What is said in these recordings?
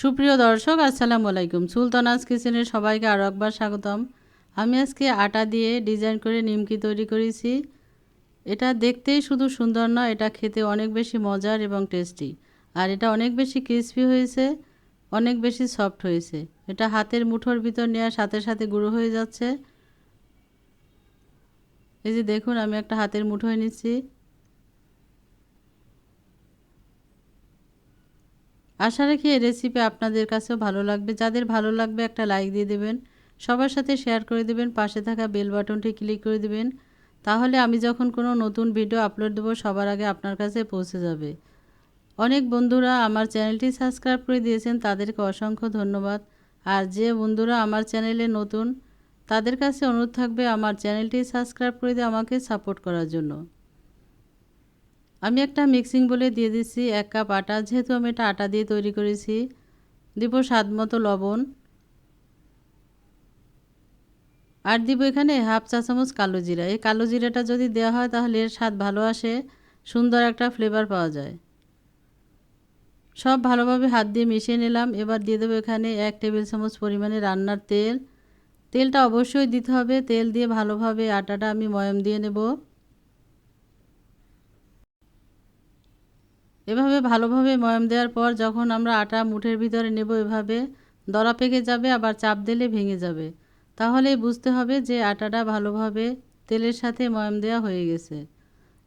সুপ্রিয় দর্শক, আসসালামু আলাইকুম। সুলতানাজ কিচেনের সবাইকে আরও একবার স্বাগতম। আমি আজকে আটা দিয়ে ডিজাইন করে নিমকি তৈরি করেছি। এটা দেখতেই শুধু সুন্দর নয়, এটা খেতে অনেক বেশি মজার এবং টেস্টি। আর এটা অনেক বেশি ক্রিসপি হয়েছে, অনেক বেশি সফট হয়েছে। এটা হাতের মুঠোর ভিতর নেওয়ার সাথে সাথে গুঁড়ো হয়ে যাচ্ছে। এই যে দেখুন, আমি একটা হাতের মুঠোয় নিচ্ছি। আশা রাখি এই রেসিপি আপনাদের কাছেও ভালো লাগবে। যাদের ভালো লাগবে একটা লাইক দিয়ে দেবেন, সবার সাথে শেয়ার করে দেবেন, পাশে থাকা বেল বাটনটি ক্লিক করে দেবেন। তাহলে আমি যখন কোনো নতুন ভিডিও আপলোড দেবো, সবার আগে আপনার কাছে পৌঁছে যাবে। অনেক বন্ধুরা আমার চ্যানেলটি সাবস্ক্রাইব করে দিয়েছেন, তাদেরকে অসংখ্য ধন্যবাদ। আর যে বন্ধুরা আমার চ্যানেলে নতুন, তাদের কাছে অনুরোধ থাকবে আমার চ্যানেলটি সাবস্ক্রাইব করে দিয়ে আমাকে সাপোর্ট করার জন্য। আমি একটা মিক্সিং বলে দিয়ে দিচ্ছি এক কাপ আটা। যেহেতু আমি এটা আটা দিয়ে তৈরি করেছি, দিব স্বাদ মতো লবণ। আর দিব এখানে হাফ চা চামচ কালো জিরা। এই কালো জিরাটা যদি দেওয়া হয় তাহলে এর স্বাদ ভালো আসে, সুন্দর একটা ফ্লেভার পাওয়া যায়। সব ভালোভাবে হাত দিয়ে মিশিয়ে নিলাম। এবার দিয়ে দেবো এখানে এক টেবিল চামচ পরিমাণে রান্নার তেল। তেলটা অবশ্যই দিতে হবে। তেল দিয়ে ভালোভাবে আটাটা আমি ময়ম দিয়ে নেব। এভাবে ভালোভাবে ময়ম দেওয়ার পর যখন আমরা আটা মুঠের ভিতরে নেব এভাবে, দলা পেকে যাবে, আবার চাপ দিলে ভেঙে যাবে। তাহলে বুঝতে হবে যে আটাটা ভালোভাবে তেলের সাথে ময়ম দেওয়া হয়ে গেছে।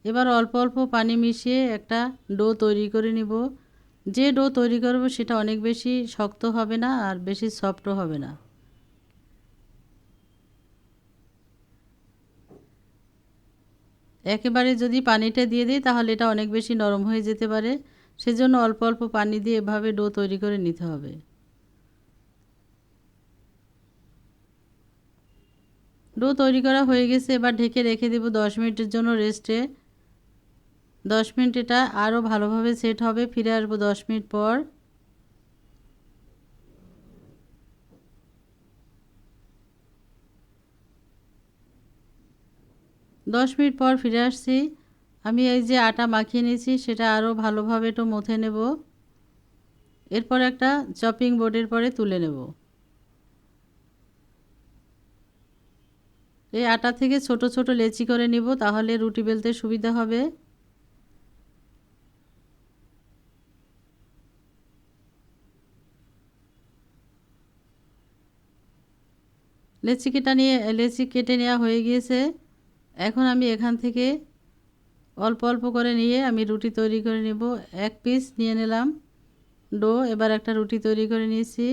এবার অল্প অল্প পানি মিশিয়ে একটা ডো তৈরি করে নিব। যে ডো তৈরি করব সেটা অনেক বেশি শক্ত হবে না আর বেশি সফটও হবে না। একেবারে যদি পানিটা দিয়ে দিই, তাহলে এটা অনেক বেশি নরম হয়ে যেতে পারে। সেজন্য অল্প অল্প পানি দিয়ে এভাবে ডো তৈরি করে নিতে হবে। ডো তৈরি করা হয়ে গেছে। এবার ঢেকে রেখে দেব দশ মিনিটের জন্য রেস্টে। দশ মিনিট এটা আরও ভালোভাবে সেট হবে। ফিরে আসব দশ মিনিট পর। দশ মিনিট পর ফিরে আসছি। আমি এই যে আটা মাখিয়ে নিয়েছি, সেটা আরও ভালোভাবে একটু মথে নেব। এরপর একটা চপিং বোর্ডের পরে তুলে নেব। এই আটা থেকে ছোট ছোট লেচি করে নিব, তাহলে রুটি বেলতে সুবিধা হবে। লেচি কেটা নিয়ে, লেচি কেটে নেওয়া হয়ে গিয়েছে। এখন আমি এখান থেকে অল্প অল্প করে নিয়ে আমি রুটি তৈরি করে নেব। এক পিস নিয়ে নিলাম ডো, এবার একটা রুটি তৈরি করে নিয়েছি।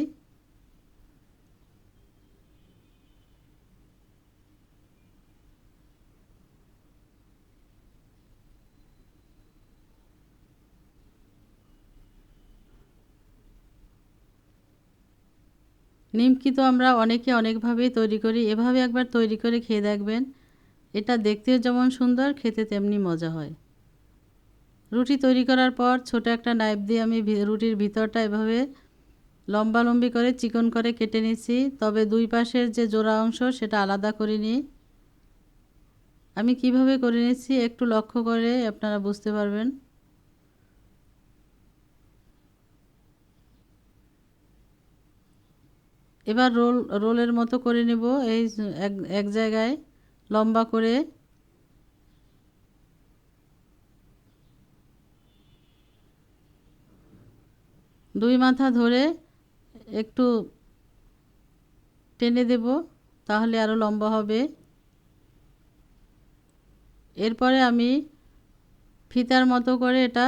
নিমকি তো আমরা অনেকে অনেকভাবেই তৈরি করি। এভাবে একবার তৈরি করে খেয়ে দেখবেন। এটা দেখতেও যেমন সুন্দর, খেতে তেমনি মজা হয়। রুটি তৈরি করার পর ছোট একটা নাইফ দিয়ে আমি রুটির ভিতরটা এভাবে লম্বা লম্বি করে চিকন করে কেটে নিচ্ছি তবে দুই পাশের যে জোড়া অংশ সেটা আলাদা করে নিই আমি কীভাবে করে নিচ্ছি একটু লক্ষ্য করে আপনারা বুঝতে পারবেন। এবার রোল, রোলের মতো করে নেব। এই এক জায়গায় লম্বা করে দুই মাথা ধরে একটু টেনে দেব, তাহলে আরও লম্বা হবে। এরপরে আমি ফিতার মতো করে এটা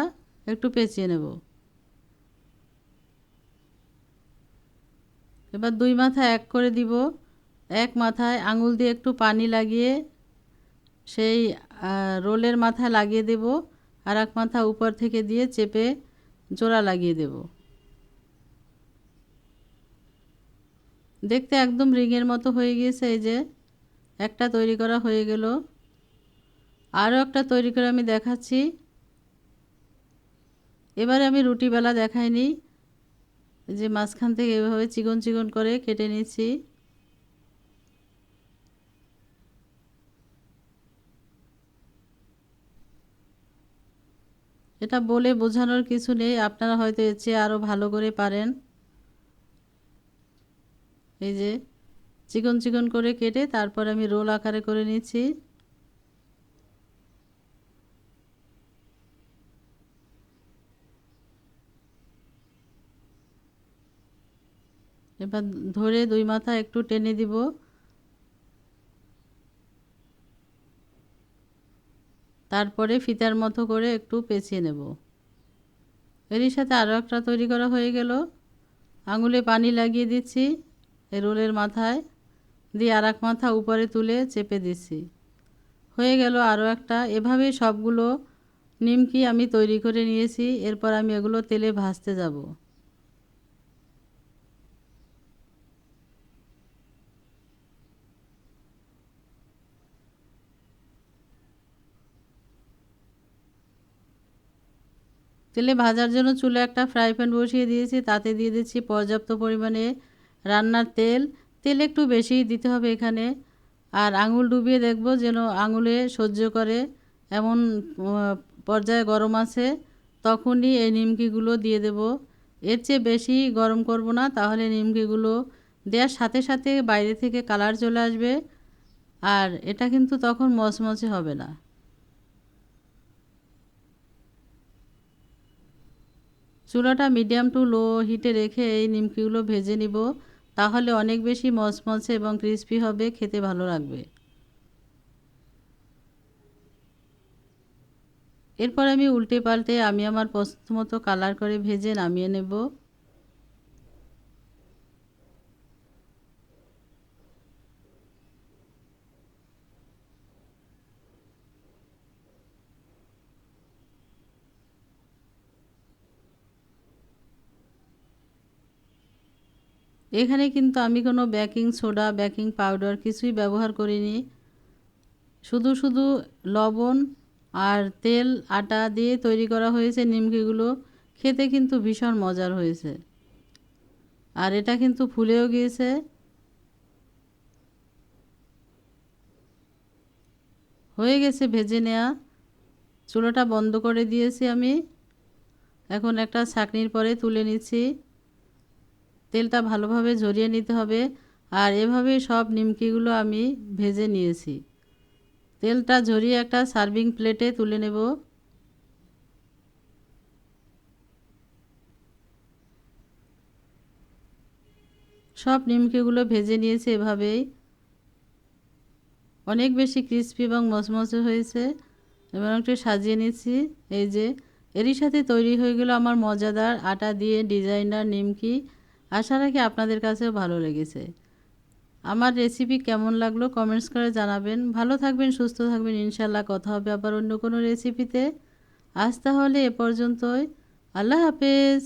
একটু পেঁচিয়ে নেব। এবার দুই মাথা এক করে দিব। এক মাথায় আঙুল দিয়ে একটু পানি লাগিয়ে সেই রোলের মাথায় লাগিয়ে দেব আর এক মাথা উপর থেকে দিয়ে চেপে জোড়া লাগিয়ে দেব। দেখতে একদম রিংয়ের মতো হয়ে গিয়েছে এই যে, একটা তৈরি করা হয়ে গেল। আরও একটা তৈরি করে আমি দেখাচ্ছি। এবারে আমি রুটি বেলা দেখাইনি, যে মাঝখান থেকে এভাবে চিকন চিকন করে কেটে নিচ্ছি। এটা বলে বোঝানোর কিছু নেই। আপনারা হয়তো এর চেয়ে আরও ভালো করে পারেন। এই যে, চিকন চিকন করে কেটে তারপর আমি রোল আকারে করে নিচ্ছি। এবার ধরে দুই মাথা একটু টেনে দিব। তারপরে ফিতার মতো করে একটু পেঁচিয়ে নেব। এরই সাথে আরও একটা তৈরি করা হয়ে গেল। আঙুলে পানি লাগিয়ে দিচ্ছি রোলের মাথায় দিয়ে আর এক মাথা উপরে তুলে চেপে দিচ্ছি। হয়ে গেল আরও একটা। এভাবেই সবগুলো নিমকি আমি তৈরি করে নিয়েছি। এরপর আমি এগুলো তেলে ভাজতে যাব। তেলে ভাজার জন্য চুলে একটা ফ্রাই প্যান বসিয়ে দিয়েছি, তাতে দিয়ে দিচ্ছি পর্যাপ্ত পরিমাণে রান্নার তেল। তেল একটু বেশি দিতে হবে এখানে। আর আঙুল ডুবিয়ে দেখব যেন আঙুলে সহ্য করে। এমন পর্যায়ে গরম আছে, তখনই এই নিমকিগুলো দিয়ে দেব। এর চেয়ে বেশি গরম করব না, তাহলে নিমকিগুলো দেওয়ার সাথে সাথে বাইরে থেকে কালার চলে আসবে। আর এটা কিন্তু তখন মচমচে হবে না। চুলাটা মিডিয়াম টু লো হিটে রেখে এই নিমকিগুলো ভেজে নিব। তাহলে অনেক বেশি মচমচে এবং ক্রিস্পি হবে, খেতে ভালো লাগবে। এরপর আমি উল্টে পাল্টে আমি আমার পছন্দ মতো কালার করে ভেজে নামিয়ে নেব। এখানে কিন্তু আমি কোনো বেকিং সোডা, বেকিং পাউডার কিছুই ব্যবহার করিনি। শুধু শুধু লবণ আর তেল, আটা দিয়ে তৈরি করা হয়েছে নিমকিগুলো। খেতে কিন্তু ভীষণ মজার হয়েছে। আর এটা কিন্তু ফুলেও গিয়েছে। হয়ে গেছে ভেজে নেওয়া চুলোটা বন্ধ করে দিয়েছি আমি। এখন একটা ছাকনির পরে তুলে নিচ্ছি। তেলটা ভালোভাবে ঝরিয়ে নিতে হবে। আর এভাবেই সব নিমকিগুলো আমি ভেজে নিয়েছি। তেলটা ঝরিয়ে একটা সার্ভিং প্লেটে তুলে নেব। সব নিমকিগুলো ভেজে নিয়েছি এভাবেই। অনেক বেশি ক্রিস্পি এবং মচমচে হয়েছে। এবং একটু সাজিয়ে নিচ্ছি। এই যে, এরই সাথে তৈরি হয়ে গেল আমার মজাদার আটা দিয়ে ডিজাইনার নিমকি। আশা রাখি আপনাদের কাছেও ভালো লেগেছে। আমার রেসিপি কেমন লাগল কমেন্টস করে জানাবেন। ভালো থাকবেন, সুস্থ থাকবেন ইনশাল্লাহ কথা হবে আবার অন্য কোনো রেসিপিতে আজ তাহলে এ পর্যন্তই। আল্লাহ হাফেজ।